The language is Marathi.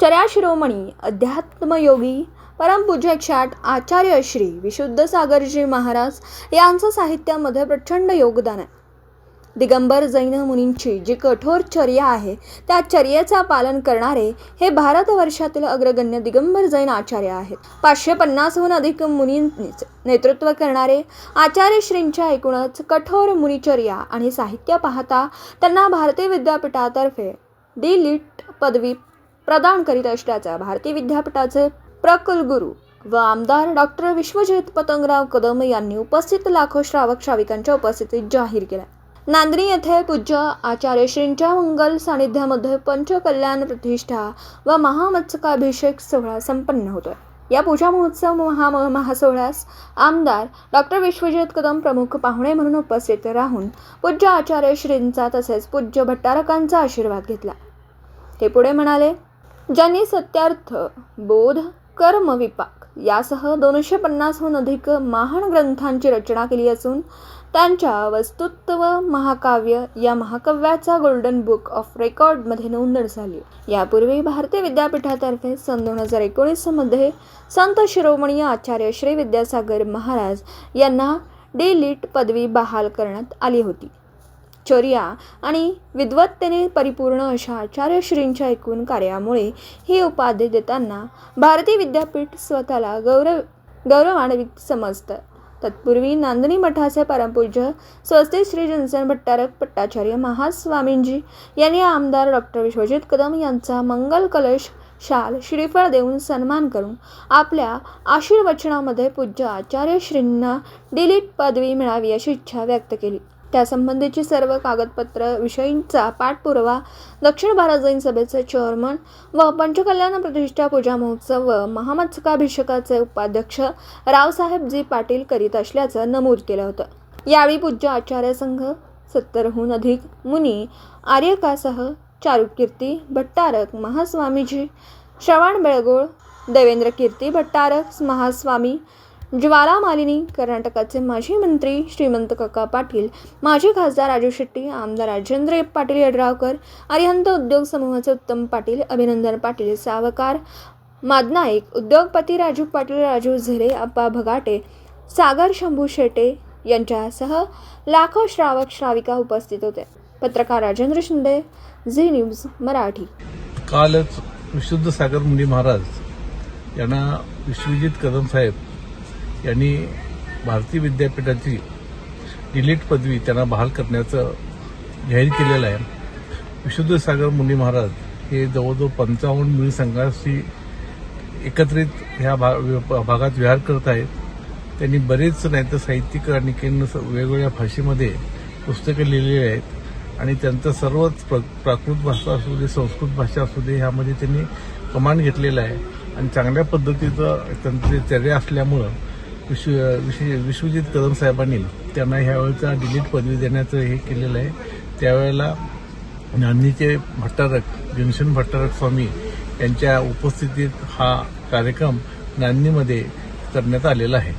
चर्या शिरोमणी अध्यात्मयोगी परमपूज्य एकशे आठ आचार्य श्री विशुद्ध सागरजी महाराज यांचं साहित्यामध्ये प्रचंड योगदान आहे. दिगंबर जैन मुनींची जी कठोर चर्या आहे त्या चर्येचा पालन करणारे हे भारतवर्षातील अग्रगण्य दिगंबर जैन आचार्य आहेत. पाचशे पन्नासहून अधिक मुनींनीच नेतृत्व करणारे आचार्य श्रींच्या एकूणच कठोर मुनिचर्या आणि साहित्य पाहता त्यांना भारतीय विद्यापीठातर्फे डी लिट पदवी प्रदान करीत असल्याचा भारतीय विद्यापीठाचे प्रकुलगुरू व आमदार डॉक्टर विश्वजित पतंगराव कदम यांनी उपस्थित लाखो श्रावक श्राविकांच्या उपस्थितीत जाहीर केला. नांदणी येथे पूज्य आचार्य श्रींच्या मंगल सानिध्यामध्ये पंचकल्याण प्रतिष्ठा व महामत्सकाभिषेक सोहळा संपन्न होतोय. या पूजा महोत्सव महा महासोहळ्यास आमदार डॉक्टर विश्वजित कदम प्रमुख पाहुणे म्हणून उपस्थित राहून पूज्य आचार्य श्रींचा तसेच पूज्य भट्टारकांचा आशीर्वाद घेतला. ते पुढे म्हणाले ज्यांनी सत्यार्थ बोध कर्म विपाक यासह दोनशे पन्नासहून अधिक महान ग्रंथांची रचना केली असून त्यांच्या वस्तुत्व महाकाव्य या महाकाव्याचा गोल्डन बुक ऑफ रेकॉर्डमध्ये नोंदणी झाली. यापूर्वी भारतीय विद्यापीठातर्फे सन दोन हजार एकोणीसमध्ये संत शिरोमणी आचार्य श्री विद्यासागर महाराज यांना डी लिट पदवी बहाल करण्यात आली होती. चर्या आणि विद्वत्तेने परिपूर्ण अशा आचार्यश्रींच्या एकूण कार्यामुळे ही उपाधी देताना भारतीय विद्यापीठ स्वतःला गौरव गौरवान्वित समजतं. तत्पूर्वी नांदणी मठाचे परमपूज्य स्वस्ती श्री जनसन भट्टारक भट्टाचार्य महास्वामींजी यांनी आमदार डॉक्टर विश्वजित कदम यांचा मंगल कलश शाल श्रीफळ देऊन सन्मान करून आपल्या आशीर्वचनामध्ये पूज्य आचार्यश्रींना डिलीट पदवी मिळावी अशी इच्छा व्यक्त केली. त्यासंबंधीची सर्व कागदपत्र विषयींचा पाठपुरावा दक्षिण भारत जैन सभेचे चेअरमन व पंचकल्याण प्रतिष्ठा पूजा महोत्सव व महामत्सकाभिषेकाचे उपाध्यक्ष रावसाहेब जी पाटील करीत असल्याचं नमूद केलं होतं. यावेळी पूज्य आचार्य संघ सत्तरहून अधिक मुनी आर्यकासह चारुकीर्ती भट्टारक महास्वामीजी श्रवण बेळगोळ देवेंद्र कीर्ती भट्टारक महास्वामी ज्वालामालिनी कर्नाटकाचे माजी मंत्री श्रीमंत काका पाटील माजी खासदार राजू शेट्टी आमदार राजेंद्र पाटील यड्रावकर अरिहंत उद्योग समूहाचे उत्तम पाटील अभिनंदन पाटील सावकार मादनाईक उद्योगपती राजू पाटील राजू झिरे अप्पा भगाटे सागर शंभू शेटे यांच्यासह लाखो श्रावक श्राविका उपस्थित होते. पत्रकार राजेंद्र शिंदे झी न्यूज मराठी. कालच विशुद्ध सागर मुनी महाराज यांना विश्वजित कदम साहेब यांनी भारतीय विद्यापीठाची डिलीट पदवी त्यांना बहाल करण्याचं जाहीर केलेलं आहे. विशुद्ध सागर मुनी महाराज हे जवळजवळ पंचावन्न मुली संघाशी एकत्रित ह्या भा भागात विहार करत आहेत. त्यांनी बरेच नाही तर साहित्यिक आणि केंद्र वेगवेगळ्या भाषेमध्ये पुस्तकं लिहिलेली आहेत. आणि त्यांचं सर्वच प्र प्राकृत भाषा असू दे संस्कृत भाषा असू दे ह्यामध्ये त्यांनी कमांड घेतलेलं आहे. आणि चांगल्या पद्धतीचं त्यांचे चर्या असल्यामुळं विश्व विश्व विश्वजित कदम साहेबांनी त्यांना ह्यावेळेचा डिलीट पदवी देण्याचं हे केलेलं आहे. त्यावेळेला नांदीचे भट्टारक जनशन भट्टारक स्वामी यांच्या उपस्थितीत हा कार्यक्रम नांदीमध्ये करण्यात आलेला आहे.